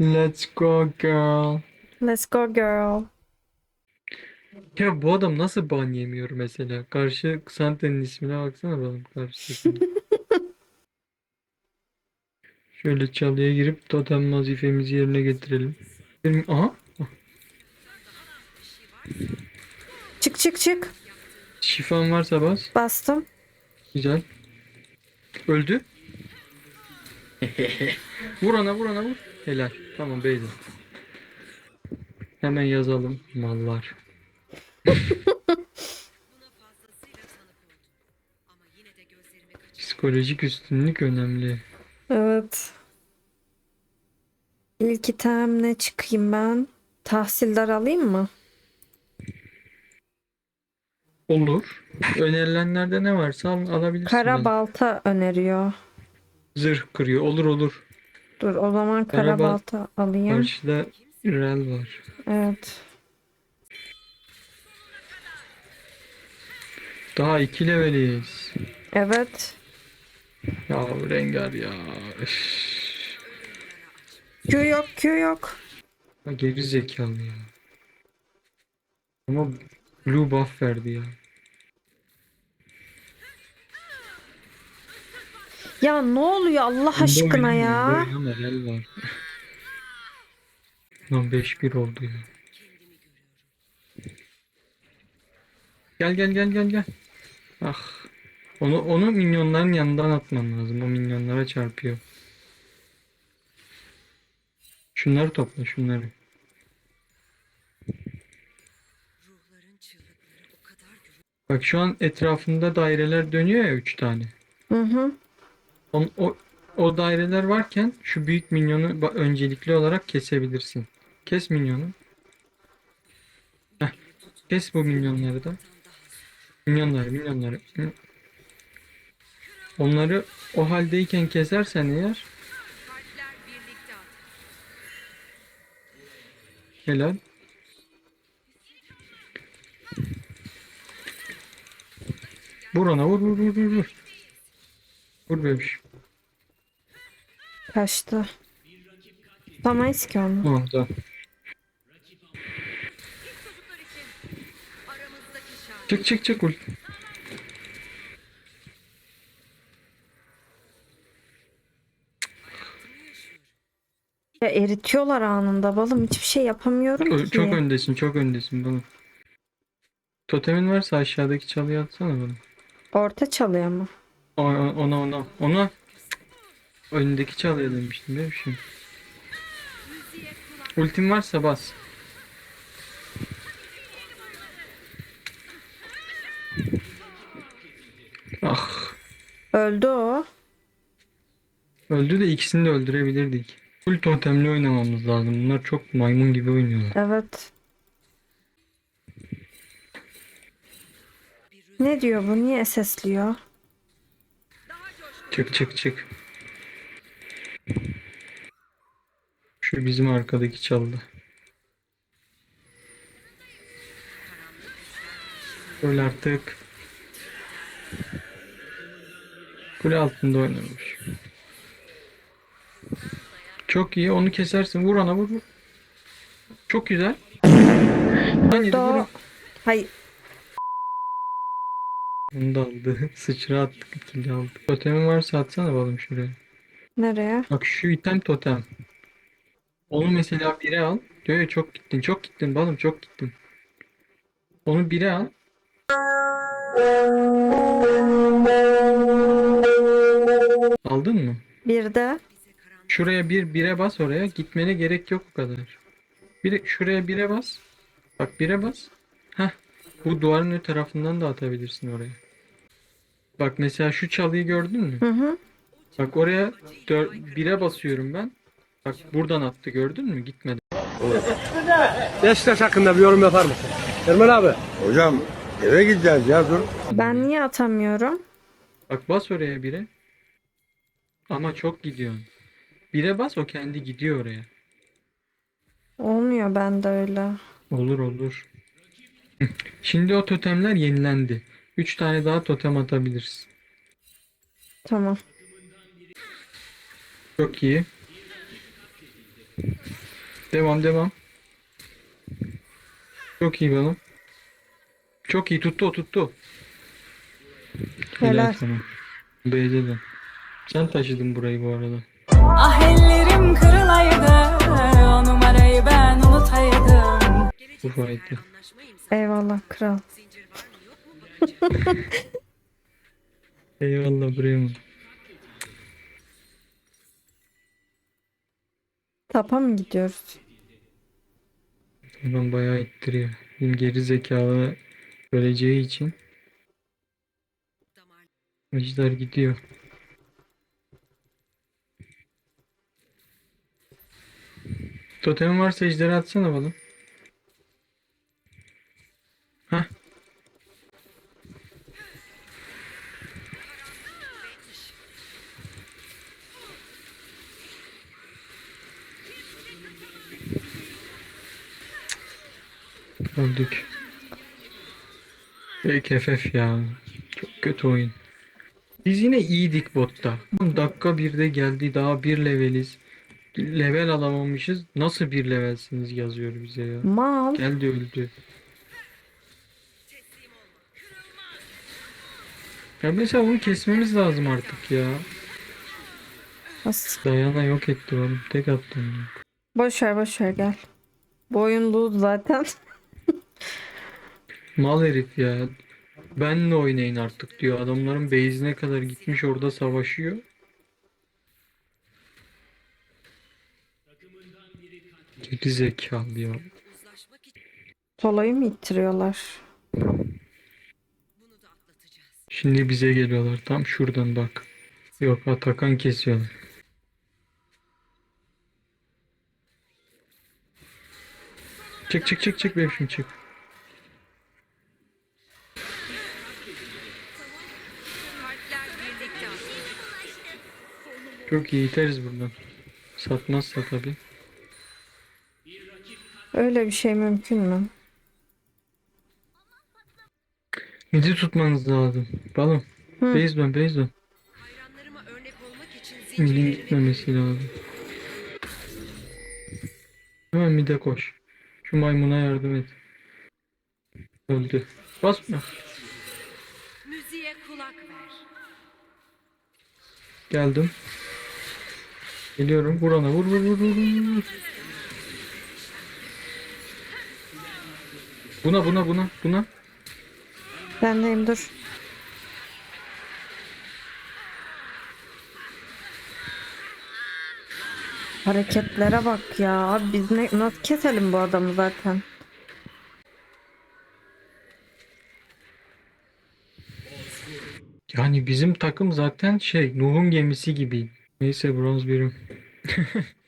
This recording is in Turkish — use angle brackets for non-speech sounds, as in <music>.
Let's go girl. Let's go girl. Ya bu adam nasıl ban yemiyor mesela? Karşı Xante'nin ismine baksana bakalım karşısında. <laughs> Şöyle çalıya girip totem vazifemizi yerine getirelim. Aha Çık çık çık. şifan varsa bas. Bastım. Güzel. Öldü. Vur ona vur ona vur. Helal. Tamam beydim. Hemen yazalım. Mallar. <laughs> Psikolojik üstünlük önemli. Evet. İlk item ne çıkayım ben? Tahsildar alayım mı? Olur. Önerilenlerde ne varsa al, alabilirsin. Kara balta öneriyor. Zırh kırıyor. Olur olur. Dur o zaman kara Kara bal- balta alayım. Karşıda Rel var. Evet. Daha iki leveliyiz. Evet. Ya Rengar ya. Üf. Q yok Q yok. Ya Geri zekalı ya. Ama blue buff verdi ya. Ya ne oluyor Allah aşkına ya? Ama Rel var. Lan 5-1 oldu ya. Gel gel gel gel gel. Ah. Onu onu minyonların yanından atman lazım. O minyonlara çarpıyor. Şunları topla şunları. Bak şu an etrafında daireler dönüyor ya 3 tane. Hı hı. On, o, o daireler varken şu büyük minyonu öncelikli olarak kesebilirsin. Kes minyonu. Heh, kes bu minyonları da. Minyonları, minyonları. Onları o haldeyken kesersen eğer helal. Vur ona vur vur vur vur. Vur bebiş. Kaçtı. Tutamayız ki onu. Tamam. Çık çık çık ul. Ya eritiyorlar anında balım. Hiçbir şey yapamıyorum Ö- ki. Çok öndesin çok öndesin bunu. Totemin varsa aşağıdaki çalıya atsana bunu. Orta çalıyor mu? O- Ona ona ona. Önündeki çalıya demiştim mi şimdi? Ultim varsa bas. Ah. Öldü o. Öldü de ikisini de öldürebilirdik. Full totemli oynamamız lazım. Bunlar çok maymun gibi oynuyorlar. Evet. Ne diyor bu? Niye SS'liyor? Çık çık çık. Şu bizim arkadaki çaldı. Öyle artık. Kule altında oynamış. Çok iyi onu kesersin. Vur ona vur vur. Çok güzel. Do vur. Hayır. Onu da aldı. <laughs> Sıçra attık ikili aldı. Totemin varsa atsana balım şuraya. Nereye? Bak şu item totem. Onu mesela bire al. Diyor ya çok gittin çok gittin balım çok gittin. Onu bire al. Aldın mı? Bir de Şuraya bir bire bas oraya. Gitmene gerek yok o kadar. Bir şuraya bire bas. Bak bire bas. Heh. Bu duvarın öte tarafından da atabilirsin oraya. Bak mesela şu çalıyı gördün mü? hı hı. Bak oraya dör, bire basıyorum ben. Bak buradan attı gördün mü? Gitmedi. Beşiktaş hakkında bir yorum yapar mısın? Ermen abi. Hocam eve gideceğiz ya dur. Ben niye atamıyorum? Bak bas oraya bire. Ama çok gidiyorsun. Bire bas o kendi gidiyor oraya. Olmuyor bende öyle. Olur olur. Şimdi o totemler yenilendi. 3 tane daha totem atabiliriz. Tamam. Çok iyi. Devam devam. Çok iyi balım. Çok iyi tuttu o tuttu. Helal. sana. B'de de. Sen taşıdın burayı bu arada. Ah ellerim kırılaydı O numarayı ben unutaydım Bu fight'ı. Eyvallah kral. Eyvallah Bremen. Tapa mı gidiyoruz? Ben bayağı ittiriyor. Benim geri zekalı öleceği için. Ejder gidiyor. Totemin varsa ejderi atsana bana. Öldük. KFF ya. Çok kötü oyun. Biz yine iyiydik botta. Dakika birde geldi daha bir leveliz. Level alamamışız. Nasıl bir levelsiniz yazıyor bize ya. Mal. Geldi öldü. Ya mesela bunu kesmemiz lazım artık ya. Nasıl? Dayana yok etti oğlum. Tek attım. ya. Boş ver boş ver gel. Bu oyun zaten. <laughs> Mal herif ya. Benle oynayın artık diyor. Adamların base'ine kadar gitmiş orada savaşıyor. Geri zekalı ya. Solayı mı ittiriyorlar? Şimdi bize geliyorlar. Tam şuradan bak. Yok Atakan kesiyorlar. Çık çık çık çık Bevşim çık. Çok iyi iteriz buradan. Satmazsa tabii. Öyle bir şey mümkün mü? Midi tutmanız lazım. Balım. Hı. Base dön base dön. Hayranlarıma örnek olmak için Midin zincirlerimi gitmemesi lazım. Hemen mide koş. Şu maymuna yardım et. Öldü. Basma. müziğe kulak ver. Geldim. Geliyorum. Vur ona. Vur vur vur vur vur. vur. Buna buna buna buna. Bendeyim dur. Hareketlere bak ya. Abi biz ne, nasıl keselim bu adamı zaten? Yani bizim takım zaten şey Nuh'un gemisi gibi. Neyse bronz birim. <laughs>